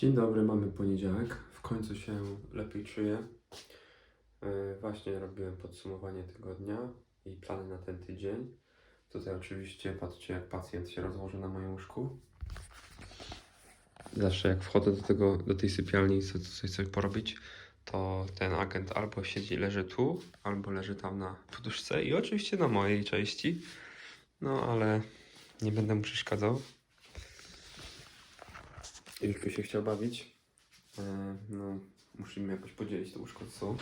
Dzień dobry, mamy poniedziałek. W końcu się lepiej czuję. E, Właśnie robiłem podsumowanie tygodnia i plany na ten tydzień. Tutaj oczywiście patrzcie, jak pacjent się rozłoży na moim łóżku. Zawsze jak wchodzę do, tego, do tej sypialni i chcę coś, coś porobić, to ten agent albo siedzi, leży tu, albo leży tam na poduszce i oczywiście na mojej części. No ale nie będę mu przeszkadzał. Julku się chciał bawić. E, no, musimy jakoś podzielić to łóżko ze sobą.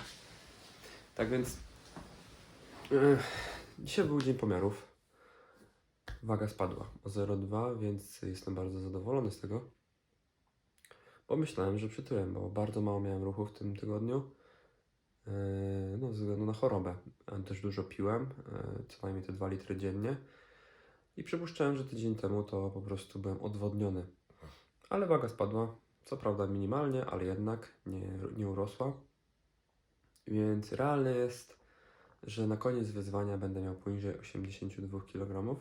Tak więc e, dzisiaj był dzień pomiarów. Waga spadła o 0,2, więc jestem bardzo zadowolony z tego. Bo myślałem, że przytyłem, bo bardzo mało miałem ruchu w tym tygodniu. E, no, ze względu na chorobę. Też dużo piłem, co najmniej te 2 litry dziennie. I przypuszczałem, że tydzień temu to po prostu byłem odwodniony. Ale waga spadła, co prawda minimalnie, ale jednak nie, nie urosła. Więc realne jest, że na koniec wyzwania będę miał poniżej 82 kg.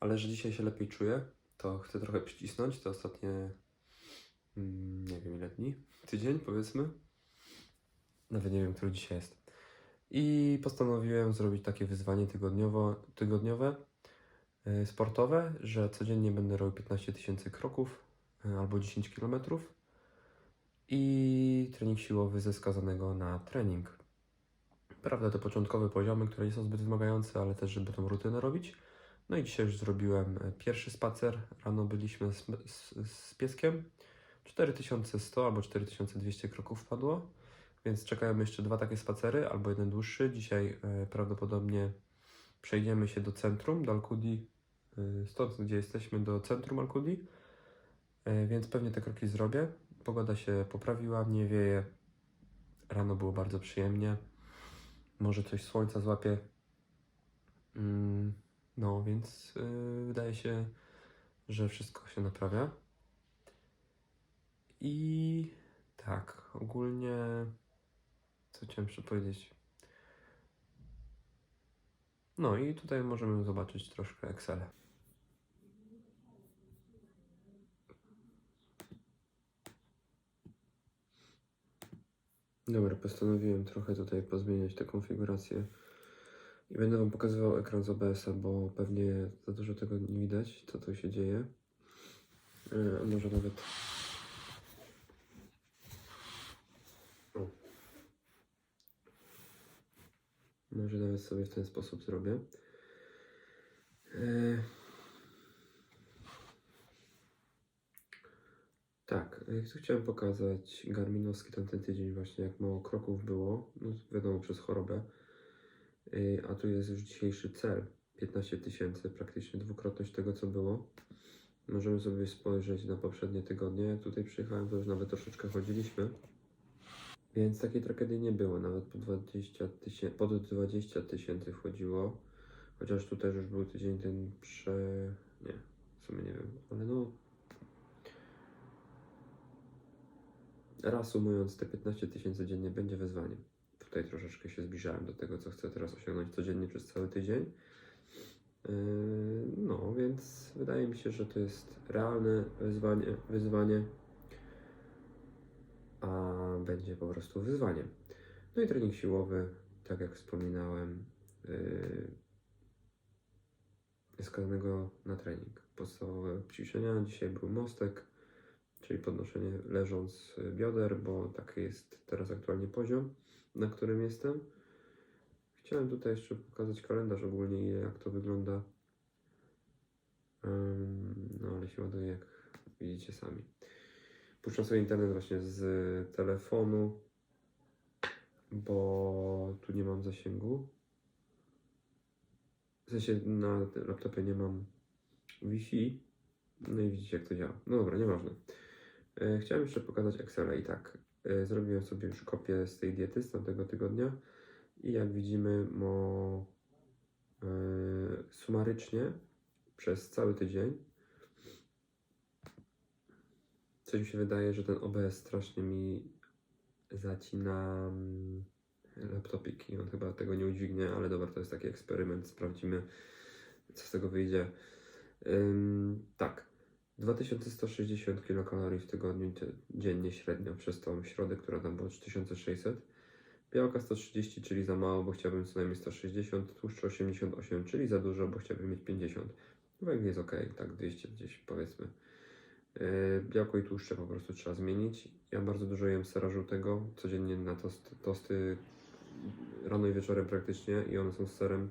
Ale że dzisiaj się lepiej czuję, to chcę trochę przycisnąć te ostatnie, mm, nie wiem ile dni, tydzień powiedzmy. Nawet nie wiem, który dzisiaj jest. I postanowiłem zrobić takie wyzwanie tygodniowo, tygodniowe, yy, sportowe, że codziennie będę robił 15 tysięcy kroków y, albo 10 km i trening siłowy ze skazanego na trening. Prawda, to początkowe poziomy, które nie są zbyt wymagające, ale też, żeby tą rutynę robić. No i dzisiaj już zrobiłem e, pierwszy spacer. Rano byliśmy z, z, z pieskiem. 4100 albo 4200 kroków wpadło, więc czekają jeszcze dwa takie spacery albo jeden dłuższy. Dzisiaj e, prawdopodobnie przejdziemy się do centrum, do Alkudi, e, stąd gdzie jesteśmy, do centrum Alkudi, e, więc pewnie te kroki zrobię. Pogoda się poprawiła, nie wieje. Rano było bardzo przyjemnie. Może coś słońca złapie. Mm, No, więc yy, wydaje się, że wszystko się naprawia. I tak, ogólnie co chciałem jeszcze powiedzieć. No i tutaj możemy zobaczyć troszkę Excel. Dobra, postanowiłem trochę tutaj pozmieniać tę konfigurację i będę Wam pokazywał ekran z OBS-a, bo pewnie za dużo tego nie widać, co tu się dzieje. E, a może nawet. O. Może nawet sobie w ten sposób zrobię. E, Tak, co chciałem pokazać Garminowski tamten tydzień właśnie, jak mało kroków było, no wiadomo przez chorobę, Yy, a tu jest już dzisiejszy cel, 15 tysięcy, praktycznie dwukrotność tego co było. Możemy sobie spojrzeć na poprzednie tygodnie, tutaj przyjechałem, to już nawet troszeczkę chodziliśmy. Więc takiej tragedii nie było, nawet po 20 tysięcy, pod 20 tysięcy wchodziło. Chociaż tu też już był tydzień ten prze... nie, w sumie nie wiem, ale no Reasumując, te 15 tysięcy dziennie będzie wyzwaniem. Tutaj troszeczkę się zbliżałem do tego, co chcę teraz osiągnąć codziennie przez cały tydzień. Yy, No, więc wydaje mi się, że to jest realne wyzwanie, wyzwanie, a będzie po prostu wyzwaniem. No i trening siłowy, tak jak wspominałem, yy, skazanego na trening. Podstawowe ćwiczenia. Dzisiaj był mostek, czyli podnoszenie leżąc y, bioder, bo taki jest teraz aktualnie poziom, na którym jestem. Chciałem tutaj jeszcze pokazać kalendarz ogólnie, jak to wygląda. No ale się ładuje, jak widzicie sami. Puszczam sobie internet właśnie z telefonu, bo tu nie mam zasięgu. W sensie na laptopie nie mam Wi-Fi. No i widzicie, jak to działa. No dobra, nieważne. E, Chciałem jeszcze pokazać Excela i tak. e, Zrobiłem sobie już kopię z tej diety z tamtego tygodnia i jak widzimy, mo e, sumarycznie przez cały tydzień coś mi się wydaje, że ten OBS strasznie mi zacina mm, laptopik i on chyba tego nie udźwignie, ale dobra, to jest taki eksperyment, sprawdzimy co z tego wyjdzie. Ym, tak. 2160 kilokalorii w tygodniu ty- dziennie średnio przez tą środę, która tam była 3600. Białka 130, czyli za mało, bo chciałbym co najmniej 160. Tłuszczu 88, czyli za dużo, bo chciałbym mieć 50. Węgiel jest ok, tak 200 gdzieś powiedzmy. Yy, Białko i tłuszcze po prostu trzeba zmienić. Ja bardzo dużo jem sera żółtego, codziennie na tost, tosty rano i wieczorem praktycznie i one są z serem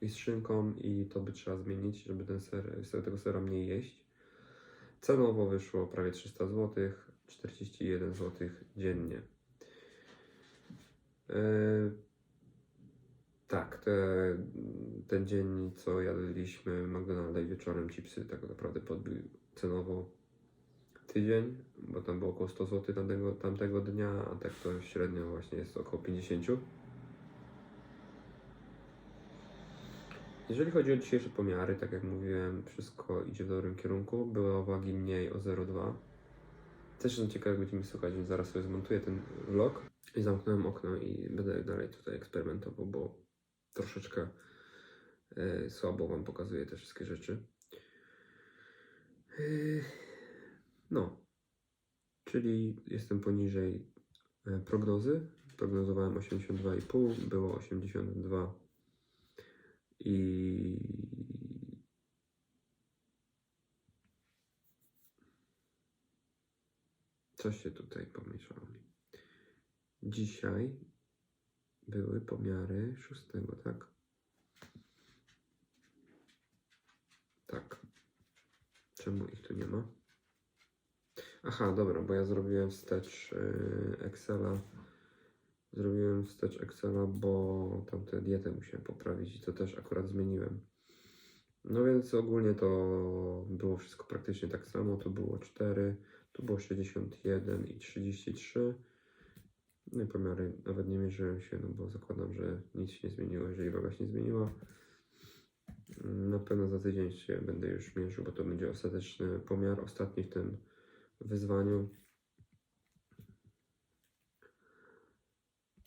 i z szynką i to by trzeba zmienić, żeby ten ser, tego sera mniej jeść. Cenowo wyszło prawie 300 zł, 41 zł dziennie. Yy, tak, te, ten dzień, co jadliśmy McDonalda i wieczorem chipsy, tak naprawdę podbił cenowo tydzień, bo tam było około 100 zł tamtego, tamtego dnia, a tak to średnio właśnie jest około 50. Jeżeli chodzi o dzisiejsze pomiary, tak jak mówiłem, wszystko idzie w dobrym kierunku. Były wagi mniej o 0,2. Też jestem ciekaw, jak będzie mi słuchać, więc zaraz sobie zmontuję ten vlog. I zamknąłem okno i będę dalej tutaj eksperymentował, bo troszeczkę e, słabo Wam pokazuję te wszystkie rzeczy. E, no, czyli jestem poniżej e, prognozy. Prognozowałem 82,5, było 82 i coś się tutaj pomieszało mi. Dzisiaj były pomiary szóstego, tak? Tak. Czemu ich tu nie ma? Aha, dobra, bo ja zrobiłem wstecz yy, Excela. Zrobiłem wstecz Excela, bo tamtę dietę musiałem poprawić i to też akurat zmieniłem. No więc ogólnie to było wszystko praktycznie tak samo. Tu było 4, tu było 61 i 33. No i pomiary nawet nie mierzyłem się, no bo zakładam, że nic się nie zmieniło, jeżeli waga się nie zmieniła. Na pewno za tydzień się będę już mierzył, bo to będzie ostateczny pomiar, ostatni w tym wyzwaniu.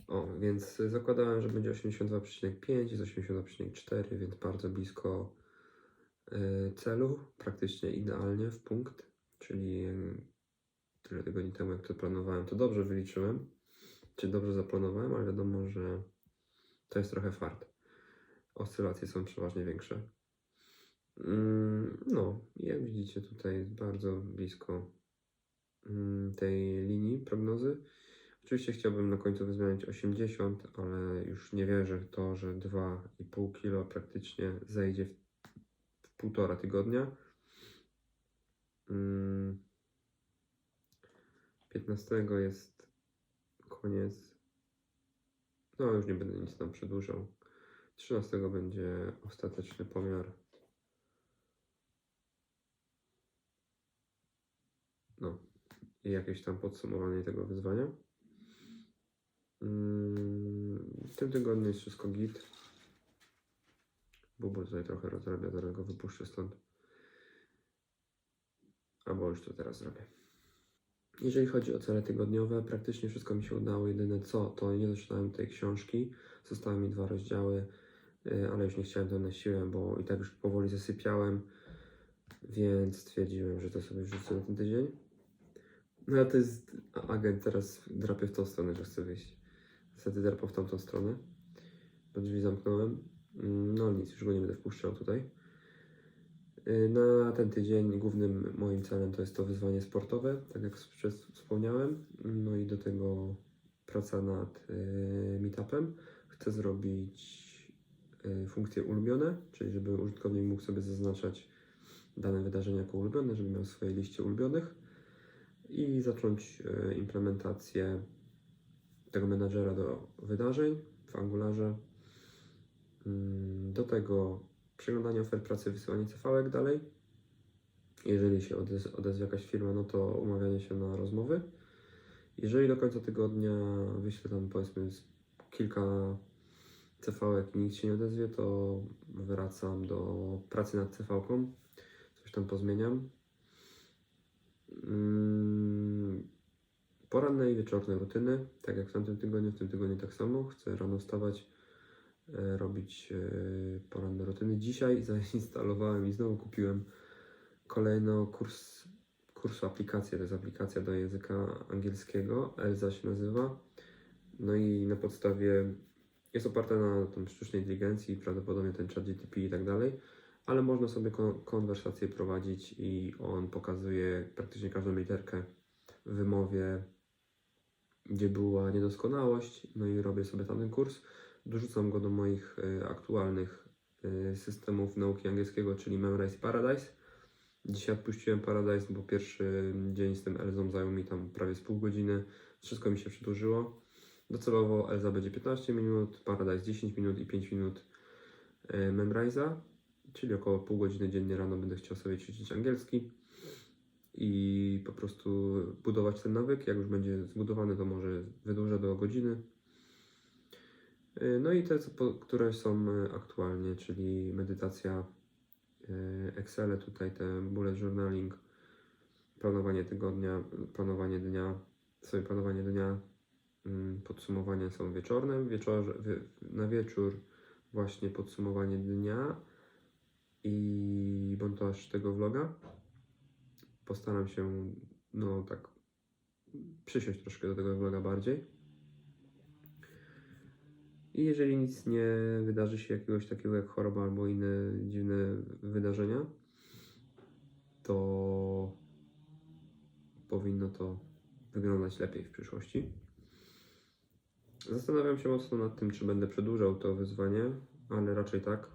O, więc zakładałem, że będzie 82,5 jest 82,4, więc bardzo blisko y, celu, praktycznie idealnie w punkt, czyli y, tyle tygodni temu, jak to planowałem, to dobrze wyliczyłem, czy dobrze zaplanowałem, ale wiadomo, że to jest trochę fart. Oscylacje są przeważnie większe. Mm, No, jak widzicie, tutaj bardzo blisko mm, tej linii prognozy. Oczywiście chciałbym na końcu wyzmienić 80, ale już nie wierzę w to, że 2,5 kg praktycznie zejdzie w, w półtora tygodnia. Mm, 15 jest koniec. No, już nie będę nic tam przedłużał. 13 będzie ostateczny pomiar. No, i jakieś tam podsumowanie tego wyzwania. W tym tygodniu jest wszystko git. Bubu tutaj trochę rozrabia, zaraz go wypuszczę stąd. Albo już to teraz zrobię. Jeżeli chodzi o cele tygodniowe, praktycznie wszystko mi się udało. Jedyne co, to nie zaczynałem tej książki. Zostały mi dwa rozdziały, y, ale już nie chciałem to na siłę, bo i tak już powoli zasypiałem, więc stwierdziłem, że to sobie wrzucę na ten tydzień. No a to jest agent teraz drapie w tą stronę, że chce wyjść. Niestety drapał w tamtą stronę, bo drzwi zamknąłem. Mm, No nic, już go nie będę wpuszczał tutaj. Y, Na ten tydzień głównym moim celem to jest to wyzwanie sportowe, tak jak wspomniałem. No i do tego praca nad y, meetupem. Chcę zrobić y, funkcje ulubione, czyli żeby użytkownik mógł sobie zaznaczać dane wydarzenia jako ulubione, żeby miał swoje liście ulubionych i zacząć implementację tego menadżera do wydarzeń w Angularze. Mm, Do tego przeglądanie ofert pracy, wysyłanie CV dalej. Jeżeli się odez- odezwie jakaś firma, no to umawianie się na rozmowy. Jeżeli do końca tygodnia wyślę tam powiedzmy kilka CV i nikt się nie odezwie, to wracam do pracy nad CV-ką. Coś tam pozmieniam. Mm, Poranne i wieczorne rutyny, tak jak w tamtym tygodniu, w tym tygodniu tak samo. Chcę rano wstawać, e, robić e, poranne rutyny. Dzisiaj zainstalowałem i znowu kupiłem Kolejno kurs, kursu aplikacja, to jest aplikacja do języka angielskiego, Elza się nazywa. No i na podstawie, jest oparta na tam sztucznej inteligencji, prawdopodobnie ten chat GTP i tak dalej, ale można sobie kon- konwersację prowadzić i on pokazuje praktycznie każdą literkę w wymowie, gdzie była niedoskonałość, no i robię sobie tam ten kurs. Dorzucam go do moich y, aktualnych y, systemów nauki angielskiego, czyli Memrise Paradise. Dzisiaj odpuściłem Paradise, bo pierwszy dzień z tym Elzą zajął mi tam prawie z pół godziny. Wszystko mi się przedłużyło. Docelowo Elza będzie 15 minut, Paradise 10 minut i 5 minut y, Memrise'a, czyli około pół godziny dziennie rano będę chciał sobie ćwiczyć angielski i po prostu budować ten nawyk. Jak już będzie zbudowany, to może wydłużę do godziny. Y, No i te, które są y, aktualnie, czyli medytacja, y, Excel, tutaj te bullet journaling, planowanie tygodnia, planowanie dnia, sobie planowanie dnia, mm, podsumowania są wieczorne, wieczor, na wieczór właśnie podsumowanie dnia i montaż tego vloga. Postaram się, no tak, przysiąść troszkę do tego vloga bardziej. I jeżeli nic nie wydarzy się jakiegoś takiego jak choroba albo inne dziwne wydarzenia, to powinno to wyglądać lepiej w przyszłości. Zastanawiam się mocno nad tym, czy będę przedłużał to wyzwanie, ale raczej tak.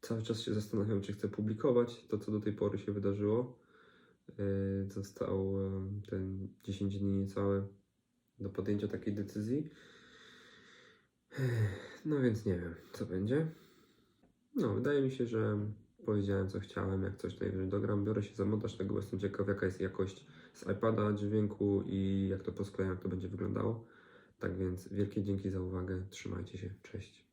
Cały czas się zastanawiam, czy chcę publikować to, co do tej pory się wydarzyło. Yy, Został yy, ten 10 dni niecałe do podjęcia takiej decyzji. No więc nie wiem, co będzie. No, wydaje mi się, że powiedziałem, co chciałem. Jak coś najwyżej dogram, biorę się za montaż tego, jestem ciekaw, jaka jest jakość z iPada, dźwięku i jak to posklejam, jak to będzie wyglądało. Tak więc wielkie dzięki za uwagę. Trzymajcie się. Cześć.